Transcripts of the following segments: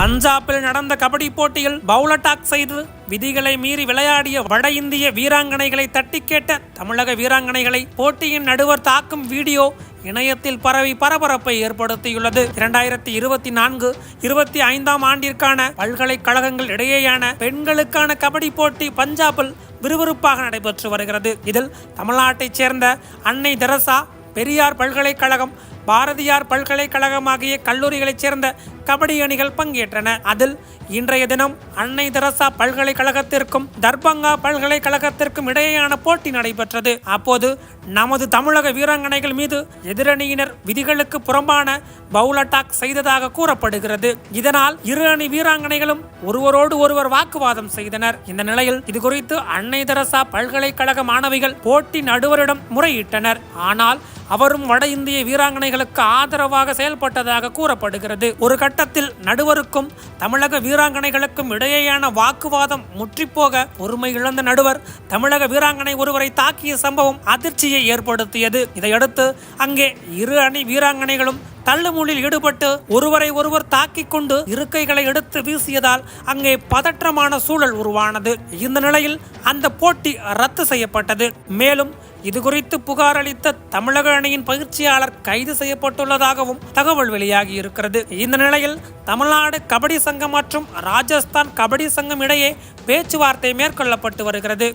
பஞ்சாபில் நடந்த கபடி போட்டியில் பவுல் அட்டாக் செய்து விதிகளை மீறி விளையாடிய வட இந்திய வீராங்கனைகளை தட்டி கேட்ட தமிழக வீராங்கனைகளை போட்டியின் நடுவர் தாக்கும் வீடியோ இணையத்தில் பரவி பரபரப்பை ஏற்படுத்தியுள்ளது. இரண்டாயிரத்தி இருபத்தி நான்கு இருபத்தி ஐந்தாம் ஆண்டிற்கான பல்கலைக்கழகங்கள் இடையேயான பெண்களுக்கான கபடி போட்டி பஞ்சாபில் விறுவிறுப்பாக நடைபெற்று வருகிறது. இதில் தமிழ்நாட்டைச் சேர்ந்த அன்னை தெரசா பெரியார் பல்கலைக்கழகம் பாரதியார் பல்கலைக்கழகமாகிய கல்லூரிகளைச் சேர்ந்த கபடி அணிகள் பங்கேற்றன. அதில் இன்றைய தினம் அன்னை தெரசா பல்கலைக்கழகத்திற்கும் தர்பங்கா பல்கலைக்கழகத்திற்கும் இடையேயான போட்டி நடைபெற்றது. அப்போது நமது தமிழக வீராங்கனைகள் மீது எதிரணியினர் விதிகளுக்கு புறம்பான பவுல் அட்டாக் செய்ததாக கூறப்படுகிறது. இதனால் இரு அணி வீராங்கனைகளும் ஒருவரோடு ஒருவர் வாக்குவாதம் செய்தனர். இந்த நிலையில் இது குறித்து அன்னை தெரசா பல்கலைக்கழக மாணவிகள் போட்டி நடுவரிடம் முறையிட்டனர். ஆனால் அவரும் வட இந்திய வீராங்கனை வீராங்கனைகளுக்கு ஆதரவாக செயல்பட்டதாக கூறப்படுகிறது. ஒரு கட்டத்தில் நடுவருக்கும் தமிழக வீராங்கனைகளுக்கும் இடையேயான வாக்குவாதம் முற்றிப்போக பொறுமை இழந்த நடுவர் தமிழக வீராங்கனை ஒருவரை தாக்கிய சம்பவம் அதிர்ச்சியை ஏற்படுத்தியது. இதையடுத்து அங்கே இரு அணி வீராங்கனைகளும் தள்ளுமுள்ளில் ஈடுபட்டு ஒருவரை ஒருவர் தாக்கிக் கொண்டு இருக்கைகளை எடுத்து வீசியதால் அங்கே பதற்றமான சூழல் உருவானது. இந்த நிலையில் அந்த போட்டி ரத்து செய்யப்பட்டது. மேலும் இதுகுறித்து புகார் அளித்த தமிழக அணியின் பயிற்சியாளர் கைது செய்யப்பட்டுள்ளதாகவும் தகவல் வெளியாகி இருக்கிறது. இந்த நிலையில் தமிழ்நாடு கபடி சங்கம் மற்றும் ராஜஸ்தான் கபடி சங்கம் இடையே பேச்சுவார்த்தை மேற்கொள்ளப்பட்டு வருகிறது.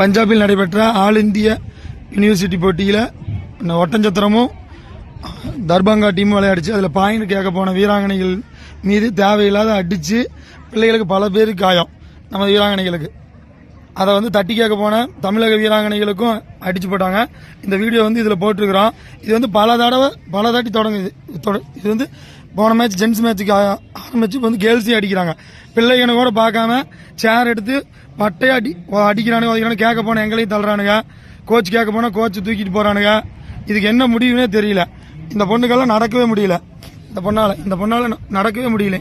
பஞ்சாபில் நடைபெற்ற ஆல் இந்திய யூனிவர்சிட்டி போட்டியில் ஒட்டஞ்சத்திரமும் தர்பங்கா டீம் விளையாடிச்சு. அதில் பாயிண்ட் கேட்க போன வீராங்கனைகள் மீது தேவையில்லாத அடித்து பிள்ளைகளுக்கு பல பேர் காயம். நம்ம வீராங்கனைகளுக்கு. அதை வந்து தட்டி கேட்க போன தமிழக வீராங்கனைகளுக்கும் அடிச்சு போட்டாங்க. இந்த வீடியோ வந்து இதில் போட்டிருக்கிறோம். இது வந்து பல தடவை பல தாட்டி தொடங்குது. தொட- இது வந்து போன மேட்ச் ஜென்ஸ் மேட்ச்சுக்கு ஆரம்பிச்சு இப்போ வந்து கேர்ள்ஸையும் அடிக்கிறாங்க. பிள்ளைகளை கூட பார்க்காம சேர் எடுத்து பட்டையை அடி அடிக்கிறானுங்க அடிக்கிறானு கேட்க போனால் எங்களையும் தள்ளுறானுங்க. கோச் கேட்க போனால் கோச் தூக்கிட்டு போகிறானுங்க இதுக்கு என்ன முடிவுனே தெரியல. இந்த பொண்ணுக்கெல்லாம் நடக்கவே முடியல. இந்த பொண்ணால் இந்த பொண்ணால் ந- நடக்கவே முடியல.